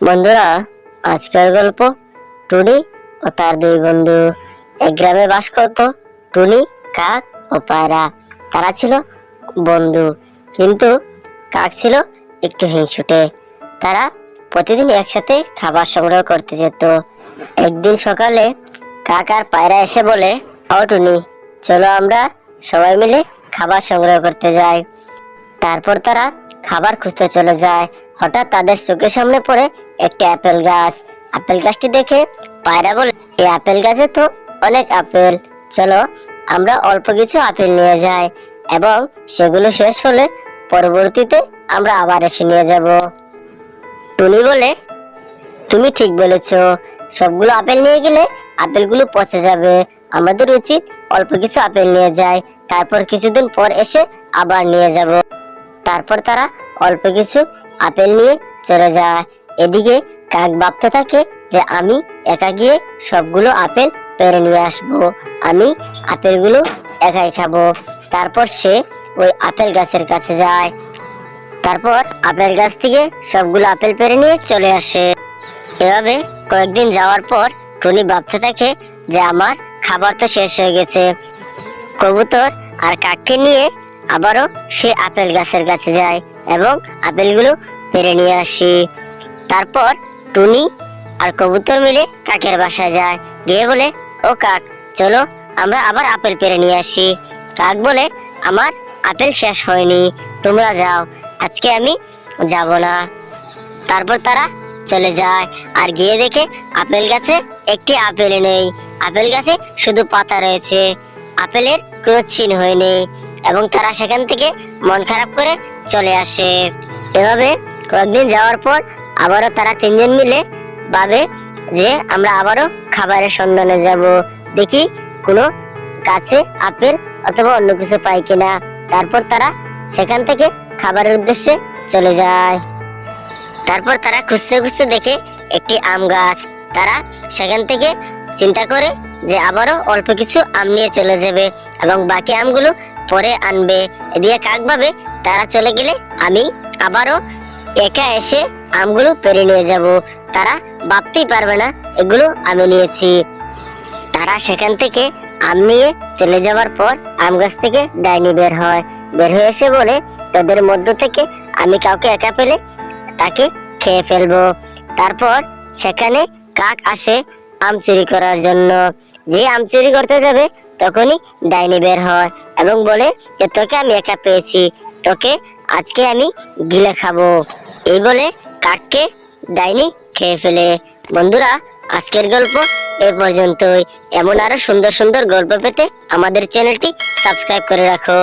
বন্ধুরা, আজকের গল্প টুনি ও তার দুই বন্ধু। এক গ্রামে বাস করত টুনি কাক ও পায়রা। তারা ছিল বন্ধু, কিন্তু কাক ছিল একটু হিংসুটে। তারা প্রতিদিন একসাথে খাবার সংগ্রহ করতে যেত। একদিন সকালে কাক আর পায়রা এসে বলে ও টুনি, চলো আমরা সবাই মিলে খাবার সংগ্রহ করতে যাই। তারপর তারা খাবার খুঁজতে চলে যায়। হঠাৎ তাদের চোখের সামনে পড়ে একটি আপেল গাছ। আপেল গাছটি দেখে পায়রা বলে, এই আপেল গাছে তো অনেক আপেল। চলো, আমরা অল্প কিছু আপেল নিয়ে যাই এবং সেগুলো শেষ হলে পরবর্তীতে আমরা আবার এসে নিয়ে যাব। টুনি বলে, তুমি ঠিক বলেছ। সবগুলো আপেল নিয়ে গেলে আপেলগুলো পচে যাবে। আমাদের উচিত অল্প কিছু আপেল নিয়ে যাই। তারপর কিছুদিন পর এসে আবার নিয়ে যাব। তারপর তারা অল্প কিছু আপেল নিয়ে চলে যায়। এদিকে কাক ভাবতে থাকে যে আমি একা গিয়ে সবগুলো আপেল পেরে নিয়ে আসব। আমি আপেলগুলো একাই খাব। তারপর সে ওই আপেল গাছের কাছে যায়। তারপর আপেল গাছ থেকে সবগুলো আপেল পেরে নিয়ে চলে আসে। এভাবে কয়েকদিন যাওয়ার পর টুনি ভাবতে থাকে যে আমার খাবার তো শেষ হয়ে গেছে। কবুতর আর কাককে নিয়ে আবারও সে আপেল গাছের কাছে যায়। এবং আপেলগুলো পেরে নিয়ে আসি। তারপর টুনি আর কবুতর মিলে কাকের বাসায় যায়। গিয়ে বলে, ও কাক, চলো আমরা আবার আপেল পেরে নিয়ে আসি। কাক বলে, আমার আপেল শেষ হয়নি, তোমরা যাও, আজকে আমি যাব না। তারপর তারা চলে যায় আর গিয়ে দেখে আপেল গাছে একটি আপেল নেই। আপেল গাছে শুধু পাতা রয়েছে। আপেলের কোনো চিহ্ন হয় নেই এবং তারা সেখান থেকে মন খারাপ করে চলে আসে। এভাবে কয়েকদিন যাওয়ার পর আবারও তারা তিনজন মিলে ভাবে যে আমরা আবারও খাবারের সন্ধানে যাব। দেখি কোনো গাছে আপেল অথবা অন্য কিছু পাই কিনা। তারপর তারা সেখান থেকে খাবারের উদ্দেশ্যে চলে যায়। তারপর তারা খুঁজতে খুঁজতে দেখে একটি আম গাছ। তারা সেখান থেকে চিন্তা করে যে আবারও অল্প কিছু আম নিয়ে চলে যাবে এবং বাকি আমগুলো পরে আনবে। এদিকে কাক ভাবে তারা চলে গেলে আমি আবারও একা এসে আমগুলো পেরে নিয়ে যাব। তারা ভাবতেই পারবে না, এগুলো আমি নিয়েছি। তারা সেখান থেকে আম নিয়ে চলে যাওয়ার পর আম গাছ থেকে ডাইনি বের হয়। বের হয়ে এসে বলে, তোদের মধ্য থেকে আমি কাউকে একা পেলে তাকে খেয়ে ফেলব। তারপর সেখানে কাক আসে আম চুরি করার জন্য। যে আম চুরি করতে যাবে তখনই ডাইনি বের হয় এবং বলে যে, তোকে আমি একা পেয়েছি। তোকে আজকে আমি গিলে খাব। এই বলে কাককে ডাইনি খেয়ে ফেলে। বন্ধুরা, আজকের গল্প এ পর্যন্তই। এমন আরও সুন্দর সুন্দর গল্প পেতে আমাদের চ্যানেলটি সাবস্ক্রাইব করে রাখো।